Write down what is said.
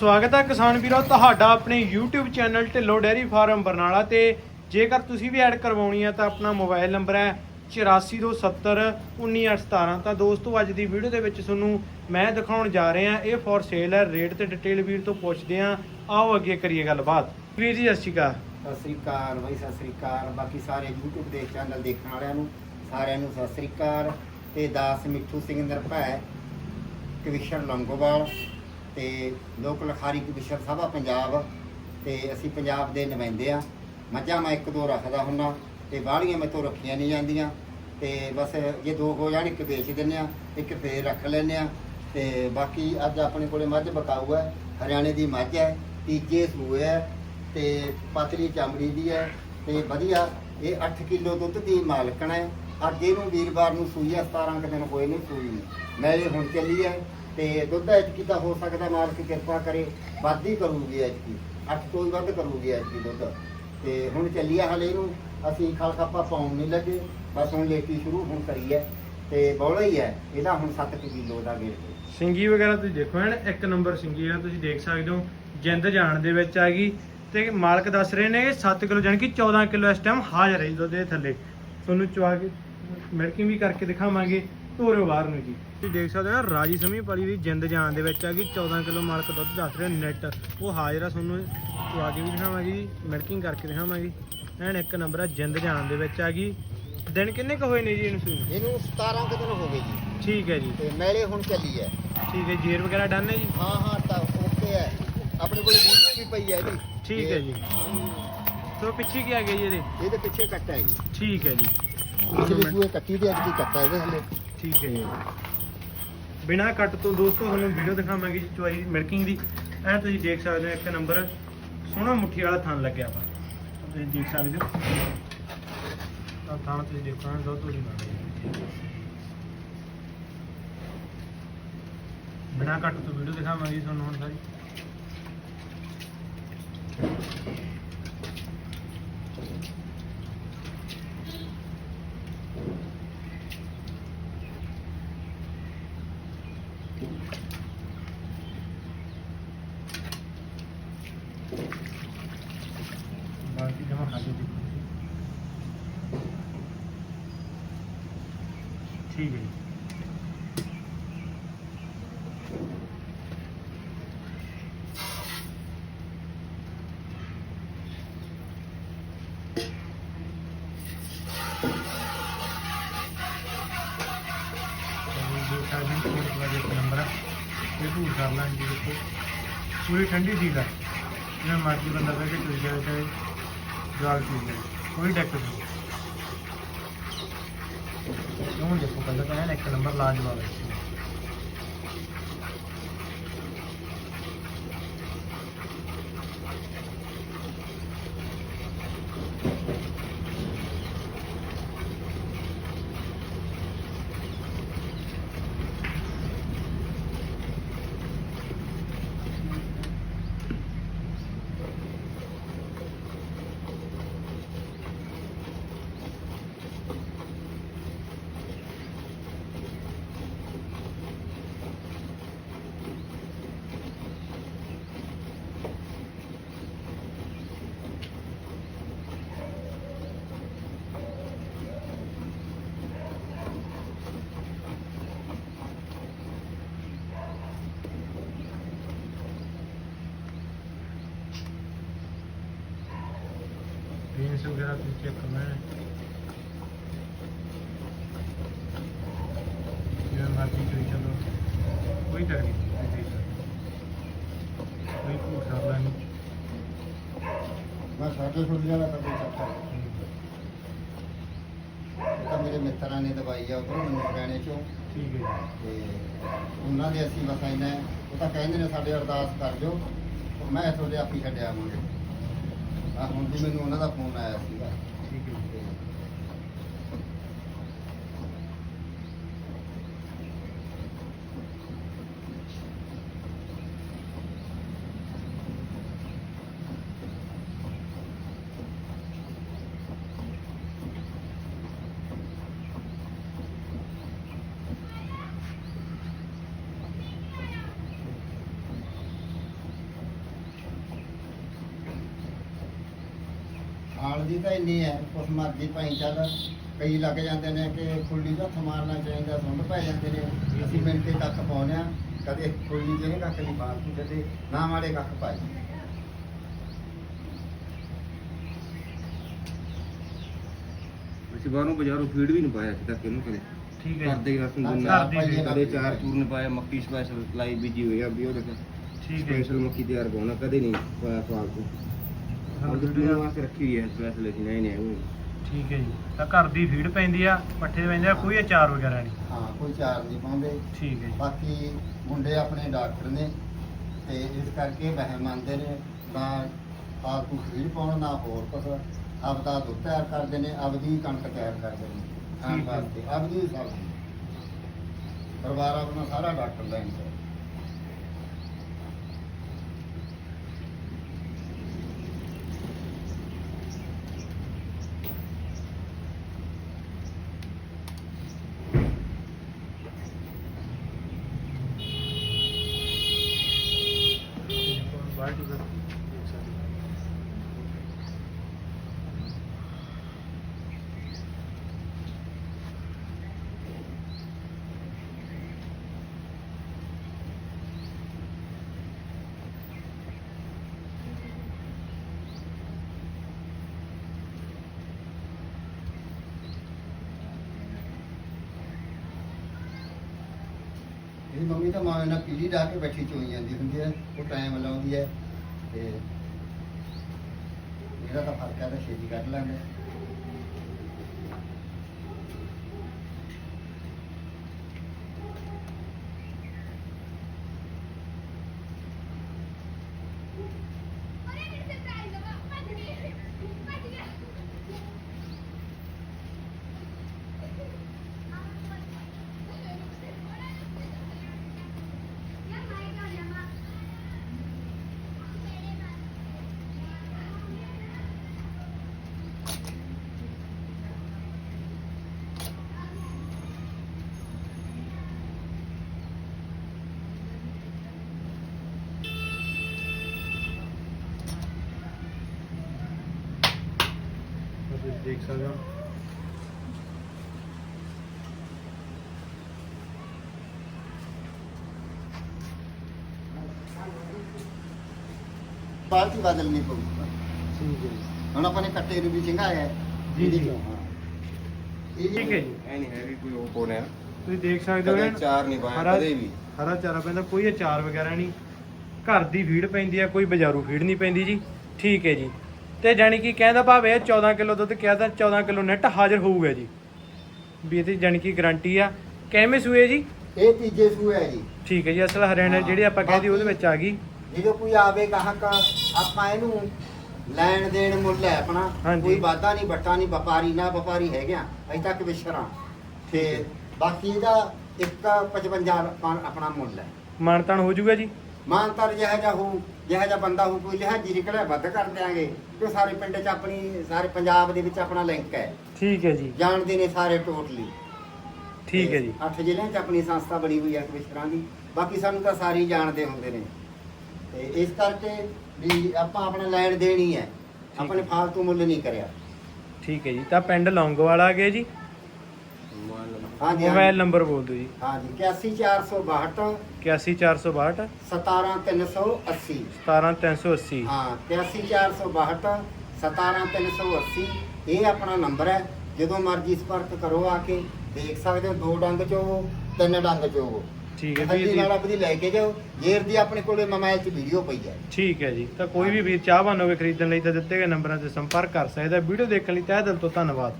ਸਵਾਗਤ ਹੈ ਕਿਸਾਨ ਵੀਰੋ, ਤੁਹਾਡਾ ਆਪਣੇ YouTube channel Dhillon dairy farm Barnala ਤੇ। ਜੇਕਰ ਤੁਸੀਂ ਵੀ ਐਡ ਕਰਵਾਉਣੀ ਹੈ ਤਾਂ ਆਪਣਾ ਮੋਬਾਈਲ ਨੰਬਰ ਹੈ 8427191817 ਤਾਂ ਦੋਸਤੋ, ਅੱਜ ਦੀ ਵੀਡੀਓ ਦੇ ਵਿੱਚ ਤੁਹਾਨੂੰ ਮੈਂ ਦਿਖਾਉਣ ਜਾ ਰਿਹਾ, ਇਹ ਫੋਰ ਸੇਲ ਹੈ। ਰੇਟ ਤੇ ਡਿਟੇਲ ਵੀਰ ਤੋਂ ਪੁੱਛਦੇ ਆ ਆਓ ਅੱਗੇ ਕਰੀਏ ਗੱਲਬਾਤ। ਵੀਰ ਜੀ, ਸਤਿ ਸ਼੍ਰੀ ਅਕਾਲ। ਸਤਿ ਸ੍ਰੀ ਅਕਾਲ ਬਾਈ, ਸਤਿ ਸ੍ਰੀ ਅਕਾਲ। ਬਾਕੀ ਸਾਰੇ YouTube ਦੇ ਚੈਨਲ ਦੇਖਣ ਵਾਲਿਆਂ ਨੂੰ, ਸਾਰਿਆਂ ਨੂੰ ਸਤਿ ਸ੍ਰੀ ਅਕਾਲ। ਤੇ ਦਾਸ ਮਿੱਠੂ ਸਿੰਘ ਨਿਰਭੈ ਕਵਿਸ਼ਨ ਲੰਗੋਵਾਲ ਤੇ ਲੋਕ ਲਖਾਰੀ ਕਵਿਸ਼ਰ ਸਭਾ ਪੰਜਾਬ ਤੇ ਅਸੀਂ ਪੰਜਾਬ ਦੇ ਨੁਮਾਇੰਦੇ ਆ ਮੱਝਾਂ ਮੈਂ ਇੱਕ ਦੋ ਰੱਖਦਾ ਹੁੰਨਾ ਤੇ ਬਾਹਲੀਆਂ ਤੋਂ ਰੱਖੀਆਂ ਨਹੀਂ ਜਾਂਦੀਆਂ। ਤੇ ਬਸ ਜੇ ਦੋ ਹੋ ਜਾਣ, ਇੱਕ ਵੇਚ ਦਿੰਨੇ ਆ ਇੱਕ ਫੇਰ ਰੱਖ ਲੈਨੇ ਆ ਤੇ ਬਾਕੀ ਅੱਜ ਆਪਣੇ ਕੋਲੇ ਮੱਝ ਬਕਾਊ ਹੈ, ਹਰਿਆਣੇ ਦੀ ਮੱਝ ਹੈ, ਤੀਜੇ ਸੂਏ ਹੈ ਤੇ ਪਤਲੀ ਚਮੜੀ ਦੀ ਹੈ ਤੇ ਵਧੀਆ। ਇਹ 8 ਕਿਲੋ ਦੁੱਧ ਦੀ ਮਾਲਕਣ ਹੈ। ਅੱਜ ਇਹਨੂੰ ਵੀਰਵਾਰ ਨੂੰ ਸੂਈ ਹੈ 17 ਕੁ ਦਿਨ ਹੋਏ ਨੇ ਸੂਈ ਮੈਂ ਇਹ ਹੁਣ ਚੱਲੀ ਹੈ। ਤੇ ਦੁੱਧ ਐਤਕੀ ਤਾਂ ਹੋ ਸਕਦਾ ਮਾਲਕ ਕਿਰਪਾ ਕਰੇ, ਵੱਧ ਹੀ ਕਰੂਗੀ ਐਤਕੀ। ਅੱਠ ਤੋਂ ਵੀ ਵੱਧ ਕਰੂਗੀ ਐਤਕੀ ਦੁੱਧ। ਤੇ ਹੁਣ ਚੱਲੀ ਹੈ ਹਲੇ ਇਹਨੂੰ। ਅਸੀਂ ਖਲ ਖਾਪਾ ਪਾਉਣ ਨਹੀਂ ਲੱਗੇ। ਬਸ ਹੁਣ ਲੇਟੀ ਸ਼ੁਰੂ ਹੁਣ ਕਰੀ ਹੈ ਤੇ ਬੌਲਾ ਹੀ ਹੈ। ਇਹਦਾ ਹੁਣ 7 ਕਿਲੋ ਦਾ ਗੇੜ ਸਿੰਗੀ ਵਗੈਰਾ ਤੁਸੀਂ ਦੇਖੋ ਐਨ ਇੱਕ ਨੰਬਰ ਸਿੰਗੀ ਆ, ਤੁਸੀਂ ਦੇਖ ਸਕਦੇ ਹੋ। ਜਿੰਦ ਜਾਣ ਦੇ ਵਿੱਚ ਆ ਗਈ। ਤੇ ਮਾਲਕ ਦੱਸ ਰਹੇ ਨੇ 7 ਕਿਲੋ ਜਾਣੀ ਕਿ 14 ਕਿਲੋ ਇਸ ਟਾਈਮ ਹਾਜ਼ਰ ਹੈ ਦੁੱਧ ਦੇ ਥੱਲੇ। ਤੁਹਾਨੂੰ ਚਵਾ ਕੇ ਮਿਲਕਿੰਗ ਵੀ ਕਰਕੇ ਦਿਖਾਵਾਂਗੇ। ਤੋਰਿਓ ਬਾਹਰ ਨੂੰ ਜੀ। ਤੁਸੀਂ ਦੇਖ ਸਕਦੇ ਹੋ ਰਾਜੀ ਸਮੀ ਪਲੀ ਦੀ ਜਿੰਦ ਜਾਣ ਦੇ ਵਿੱਚ ਆ ਗਈ 14 ਕਿਲੋ ਮਾਲਕ ਦੁੱਧ ਦੱਸ ਰਿਹਾ ਨੈਟ ਉਹ ਹਾਜ਼ਰ ਆ ਤੁਹਾਨੂੰ ਚਵਾ ਕੇ ਵੀ ਦਿਖਾਵਾਂਗੇ ਜੀ ਮਿਲਕਿੰਗ ਕਰਕੇ ਦਿਖਾਵਾਂਗੇ ਐਨ ਇੱਕ ਨੰਬਰ ਆ ਜਿੰਦ ਜਾਣ ਦੇ ਵਿੱਚ ਆ ਗਈ ਦਿਨ ਕਿੰਨੇ ਕੁ ਹੋਏ ਨੇ ਜੀ ਇਹਨੂੰ ਸੂਈ? ਇਹਨੂੰ 17 ਕੁ ਦਿਨ ਹੋ ਗਏ ਜੀ। ਠੀਕ ਹੈ ਜੀ। ਤੇ ਮੈਲੇ ਹੁਣ ਚੱਲੀ ਹੈ। ਠੀਕ ਹੈ ਜੇਰ ਵਗੈਰਾ ਡਨ ਹੈ ਜੀ? ਹਾਂ ਹਾਂ ਤਾਂ ਓਕੇ ਹੈ। ਆਪਣੇ ਕੋਲ ਵੀਡੀਓ ਵੀ ਪਈ ਹੈ ਇਹਦੀ ਠੀਕ ਹੈ ਜੀ। ਤੋ ਪਿੱਛੇ ਕੀ ਆ ਗਿਆ ਜੀ ਇਹਦੇ? ਇਹਦੇ ਪਿੱਛੇ ਕੱਟਾ ਹੈ ਜੀ। ਠੀਕ ਹੈ ਜੀ। ਇਹਦੇ ਸੂਏ ਕੱਟੀ ਦੇ ਅੱਜ ਕੀ ਕੱਟਾ ਇਹਦੇ ਹਲੇ। ਠੀਕ ਹੈ ਜੀ। ਬਿਨਾ ਕੱਟ ਤੋਂ ਦੋਸਤੋ ਤੁਹਾਨੂੰ ਵੀਡੀਓ ਦਿਖਾਵਾਂਗੇ ਜੀ ਚੁਆਈ ਮਿਲਕਿੰਗ ਦੀ। ਐ ਤੁਸੀਂ ਦੇਖ ਸਕਦੇ ਹੋ, ਇੱਕ ਨੰਬਰ ਸੋਹਣਾ ਮੁੱਠੀ ਵਾਲਾ ਥਣ ਲੱਗਿਆ ਵਾ। ਤੁਸੀਂ ਦੇਖ ਸਕਦੇ ਹੋ। ਤਾਂ ਥਣ ਤੁਸੀਂ ਦੇਖੋ ਨਾ ਦੁੱਧ ਉਹਦੀ ਬਣ ਬਿਨਾ ਕੱਟ ਤੋਂ ਵੀਡੀਓ ਦਿਖਾਵਾਂਗੇ ਤੁਹਾਨੂੰ ਹੁਣ ਸਾਰੀ ਬਾਕੀ ਜਮਾ ਖਾਲੀ ਦੇਖੋ ਠੀਕ ਹੈ ਜੀ ਜੋ ਸਾਡੇ ਕੋਲ ਵਾਲੇ ਨੰਬਰ ਹੈ ਇਹ ਭੂਰ ਕਰ ਲਾਂ ਜੀ ਦੇਖੋ ਪੂਰੀ ਠੰਡੀ ਸੀ ਦਾ ਜਿਵੇਂ ਮਰਜ਼ੀ ਬੰਦਾ ਬਹਿ ਕੇ ਚੁੱਲ ਜਾਵੇ ਤੇ ਜਵਾਲ ਚੁੱਲ ਜਾਵੇ ਕੋਈ ਡੈਕ ਨਹੀਂ ਉਹ ਦੇਖੋ ਕੱਲਾ ਤਾਂ ਐਨ ਇੱਕ ਨੰਬਰ ਲਾਜਵਾਬ ਹੈ। ਹੈ ਹੋ। ਸਾਬਲਾ ਨਹੀਂ। ਮੈਂ ਸਾਡੇ ਛੁੱਟ ਜਾਣਾ ਤਾਂ ਕੋਈ ਚੱਕਰ ਨਹੀਂ। ਇਹ ਤਾਂ ਮੇਰੇ ਮਿੱਤਰਾਂ ਨੇ ਦਵਾਈ ਆ ਉਧਰੋਂ ਮੈਨੂੰ ਹਰਿਆਣੇ ਚੋਂ। ਠੀਕ ਹੈ ਤੇ ਉਹਨਾਂ ਦੇ ਅਸੀਂ ਬਸ ਇੰਨਾ ਉਹ ਤਾਂ ਕਹਿੰਦੇ ਨੇ ਸਾਡੇ ਅਰਦਾਸ ਕਰ ਜੋ ਮੈਂ ਤੁਹਾਡੇ ਆਪੀ ਛੱਡਿਆ ਆਵਾਂਗੇ। ਆ ਹੁਣ ਜੀ ਮੈਨੂੰ ਉਹਨਾਂ ਦਾ ਫੋਨ ਆਇਆ ਸੀਗਾ। ਠੀਕ ਹੈ ਹਾਲ ਦੀ ਤਾਂ ਇੰਨੀ ਹੈ ਉਸ ਮਰਜ਼ੀ ਭਾਈ ਚੱਲ। ਕਈ ਲੱਗ ਜਾਂਦੇ ਨੇ ਕਿ ਖੁੱਲੀ ਦਾ ਮਾਰਨਾ ਚਾਹੀਦਾ ਸੁੰਡ ਪੈ ਜਾਂਦੇ ਨੇ। ਅਸੀਂ ਮਿੰਟ ਕੇ ਕੱਖ ਪਾਉਂਦੇ ਆ ਕਦੇ ਖੁੱਲੀ ਜਿਹੇ ਕੱਖ ਨਹੀਂ ਪਾਲਤੀ ਕਦੇ ਨਾ ਮਾੜੇ ਕੱਖ ਪਾਏ ਅਸੀਂ ਬਾਹਰੋਂ ਬਾਜ਼ਾਰੋਂ ਫੀਡ ਵੀ ਨਹੀਂ ਪਾਇਆ ਸੀ ਤੱਕ ਇਹਨੂੰ ਕਦੇ। ਠੀਕ ਹੈ। ਕਰਦੇ ਰਸਮ ਗੁੰਨਾ ਕਦੇ ਚਾਰ ਚੂਰਨ ਪਾਇਆ ਮੱਕੀ ਸਪੈਸ਼ਲ ਲਾਈ ਬੀਜੀ ਹੋਈ ਆ ਵੀ ਉਹਦੇ ਤੇ ਠੀਕ ਹੈ। ਸਪੈਸ਼ਲ ਮੱਕੀ ਤਿਆਰ ਪਾਉਣਾ ਕਦੇ ਨਹੀਂ ਪਾਇਆ ਫਾਲਤੂ ਸਾਨੂੰ ਉਹ ਵੀਡੀਓ- ਦੂਰ ਵਾਸਤੇ ਰੱਖੀ ਹੋਈ ਹੈ ਸਪੈਸ਼ਲ ਅਸੀਂ ਨਹੀਂ ਨਹੀਂ ਉਹ। ਠੀਕ ਹੈ ਜੀ। ਤਾਂ ਘਰ ਦੀ ਫੀਡ ਪੈਂਦੀ ਆ ਪੱਠੇ ਪੈਂਦੇ ਆ ਕੋਈ ਅਚਾਰ ਵਗੈਰਾ ਨਹੀਂ? ਹਾਂ ਕੋਈ ਚਾਰ ਨਹੀਂ ਪਾਉਂਦੇ। ਠੀਕ ਹੈ ਜੀ। ਬਾਕੀ ਮੁੰਡੇ ਆਪਣੇ ਡਾਕਟਰ ਨੇ ਤੇ ਇਸ ਕਰਕੇ ਵਹਿਮ ਮੰਨਦੇ ਨੇ ਨਾ ਫਾਲਤੂ ਖੀਰ ਪਾਉਣ ਨਾ ਹੋਰ ਕੁਛ। ਆਪਦਾ ਦੁੱਧ ਤਿਆਰ ਕਰਦੇ ਨੇ ਆਪਦੀ ਕਣਕ ਤਿਆਰ ਕਰਦੇ ਨੇ। ਖਾਣ ਠੀਕ ਹੈ। ਵਾਸਤੇ ਆਪਦੀ ਸਬਜ਼ੀ ਪਰਿਵਾਰ ਆਪਣਾ ਸਾਰਾ ਡਾਕਟਰ ਲੈਣ ਤੇ ਬਾਲਟੀ ਦਾ ਦੇਖ ਸਕਦੇ ਹੋ। ਇਹਦੀ ਮੰਮੀ ਤਾਂ ਮਾਂ ਨਾਲ ਪੀੜੀ ਢਾ ਕੇ ਬੈਠੀ ਚੋਈ ਜਾਂਦੀ ਹੁੰਦੀ ਹੈ ਉਹ ਟਾਈਮ ਲਾਉਂਦੀ ਹੈ ਤੇ ਇਹਦਾ ਤਾਂ ਫ਼ਰਕ ਹੈ ਤਾਂ ਛੇਤੀ ਕੱਢ ਲੈਂਦੇ ਤਾਂ ਤੁਸੀਂ ਦੇਖ ਸਕਦੇ ਹੋ। ਬਾਲਟੀ ਬਦਲਣੀ ਪਊ ਠੀਕ ਹੈ ਜੀ। ਹੁਣ ਆਪਾਂ ਨੇ ਕੱਟੇ ਨੂੰ ਵੀ ਚੰਗਾਇਆ ਹੈ। ਜੀ, ਜੀ। ਠੀਕ ਹੈ ਜੀ। ਐ ਨਹੀਂ ਹੈ ਵੀ ਕੋਈ ਉਹ ਕੋਨ ਹੈ ਤੁਸੀਂ ਦੇਖ ਸਕਦੇ ਹੋ ਕਦੇ ਐਨ ਚਾਰ ਨਹੀਂ ਪਾਇਆ ਹਰਾ- ਕਦੇ ਵੀ। ਹਰਾ ਚਾਰਾ ਪੈਂਦਾ ਕੋਈ ਅਚਾਰ ਵਗੈਰਾ ਨਹੀਂ। ਘਰ ਦੀ ਫੀਡ ਪੈਂਦੀ ਆ ਕੋਈ ਬਾਜ਼ਾਰੂ ਫੀਡ ਨਹੀਂ ਪੈਂਦੀ ਜੀ। ਠੀਕ ਹੈ ਜੀ। ਤੇ ਜਾਣੀ ਕਿ ਕਹਿੰਦਾ ਭਾਵੇਂ ਇਹ 14 ਕਿਲੋ ਦੁੱਧ ਕਿਹਾ ਤਾਂ 14 ਕਿਲੋ ਨੈਟ ਹਾਜ਼ਰ ਹੋਊਗਾ ਜੀ। ਵੀ ਇਹਦੀ ਜਾਣੀ ਕਿ ਗਾਰੰਟੀ ਆ। ਕਿਵੇਂ ਸੂਏ ਜੀ? ਇਹ ਤੀਜੇ ਸੂਏ ਹੈ ਜੀ। ਠੀਕ ਹੈ ਜੀ ਅਸਲ ਹਰਿਆਣਾ ਜਿਹੜੀ ਆਪਾਂ ਕਹਿੰਦੇ ਉਹਦੇ ਵਿੱਚ ਆ ਗਈ। ਜਦੋਂ ਕੋਈ ਆਵੇ ਗਾਹਕ ਆਪਾਂ ਇਹਨੂੰ ਲੈਣ ਦੇਣ ਮੁੱਲ ਹੈ ਆਪਣਾ। ਕੋਈ ਵਾਦਾ ਨਹੀਂ ਬੱਟਾ ਨਹੀਂ ਵਪਾਰੀ ਨਾ ਵਪਾਰੀ ਹੈਗੇ ਅਜੇ ਤੱਕ ਵਿਸ਼ਰਾ ਤੇ ਬਾਕੀ ਇਹਦਾ 155 ਆਪਣਾ ਮੁੱਲ ਹੈ। ਮਾਨਤਾਨ ਹੋ ਜਾਊਗਾ ਜੀ। ਮਾਨਤਰ ਜਿਹਾ ਜਿਹਾ ਹੋ ਜਿਹਾ ਜਿਹਾ ਬੰਦਾ ਹੋ ਕੋਈ ਲਿਹਾਜੀ ਨਿਕਲਿਆ ਵੱਧ ਕਰ ਦਿਆਂਗੇ। ਕਿ ਸਾਰੇ ਪਿੰਡ 'ਚ ਆਪਣੀ ਸਾਰੇ ਪੰਜਾਬ ਦੇ ਵਿੱਚ ਆਪਣਾ ਲਿੰਕ ਹੈ। ਠੀਕ ਹੈ ਜੀ। ਜਾਣਦੇ ਨੇ ਸਾਰੇ ਟੋਟਲੀ ਠੀਕ ਹੈ ਜੀ। ਅੱਠ ਜ਼ਿਲ੍ਹਿਆਂ 'ਚ ਆਪਣੀ ਸੰਸਥਾ ਬਣੀ ਹੋਈ ਹੈ ਕਮਿਸ਼ਨਰਾਂ ਦੀ। ਬਾਕੀ ਸਾਨੂੰ ਤਾਂ ਸਾਰੇ ਹੀ ਜਾਣਦੇ ਹੁੰਦੇ ਨੇ। ਤੇ ਇਸ ਕਰਕੇ ਵੀ ਆਪਾਂ ਆਪਣਾ ਲੈਣ ਦੇਣੀ ਹੈ ਠੀਕ ਆਪਾਂ ਨੇ ਹੈ। ਫਾਲਤੂ ਮੁੱਲ ਨਹੀਂ ਕਰਿਆ। ਠੀਕ ਹੈ ਜੀ। ਤਾਂ ਪਿੰਡ ਲੌਂਗੋਵਾਲ ਆ ਗਏ ਜੀ। ਹਾਂਜੀ ਮੋਬਾਈਲ ਨੰਬਰ ਬੋਲ ਦਿਓ ਜੀ। ਹਾਂਜੀ 81462 81462 17380 17380 ਹਾਂ 81462 17380 ਇਹ ਆਪਣਾ ਨੰਬਰ ਹੈ। ਜਦੋਂ ਮਰਜ਼ੀ ਸੰਪਰਕ ਕਰੋ ਆ ਕੇ। ਦੇਖ ਸਕਦੇ ਹੋ ਦੋ ਡੰਗ ਚੋਂ ਤਿੰਨ ਡੰਗ ਚੋਂ ਠੀਕ ਹੈ ਜੀ ਹੱਦੀ ਇਹਦੀ- ਨਾਲ ਆਪਣੀ ਲੈ ਕੇ ਜਾਓ। ਜੇਰ ਦੀ ਆਪਣੇ ਕੋਲੇ ਮੋਬਾਈਲ 'ਚ ਵੀਡੀਓ ਪਈ ਹੈ। ਠੀਕ ਹੈ ਜੀ। ਤਾਂ ਕੋਈ ਵੀ ਵੀਰ ਚਾਹਵਾਨ ਹੋਵੇ ਖਰੀਦਣ ਲਈ ਤਾਂ ਦਿੱਤੇ ਗਏ ਨੰਬਰਾਂ ਤੇ ਸੰਪਰਕ ਕਰ ਸਕਦਾ। ਵੀਡੀਓ ਦੇਖਣ ਲਈ ਤਹਿ ਦਿਲ ਤੋਂ ਧੰਨਵਾਦ।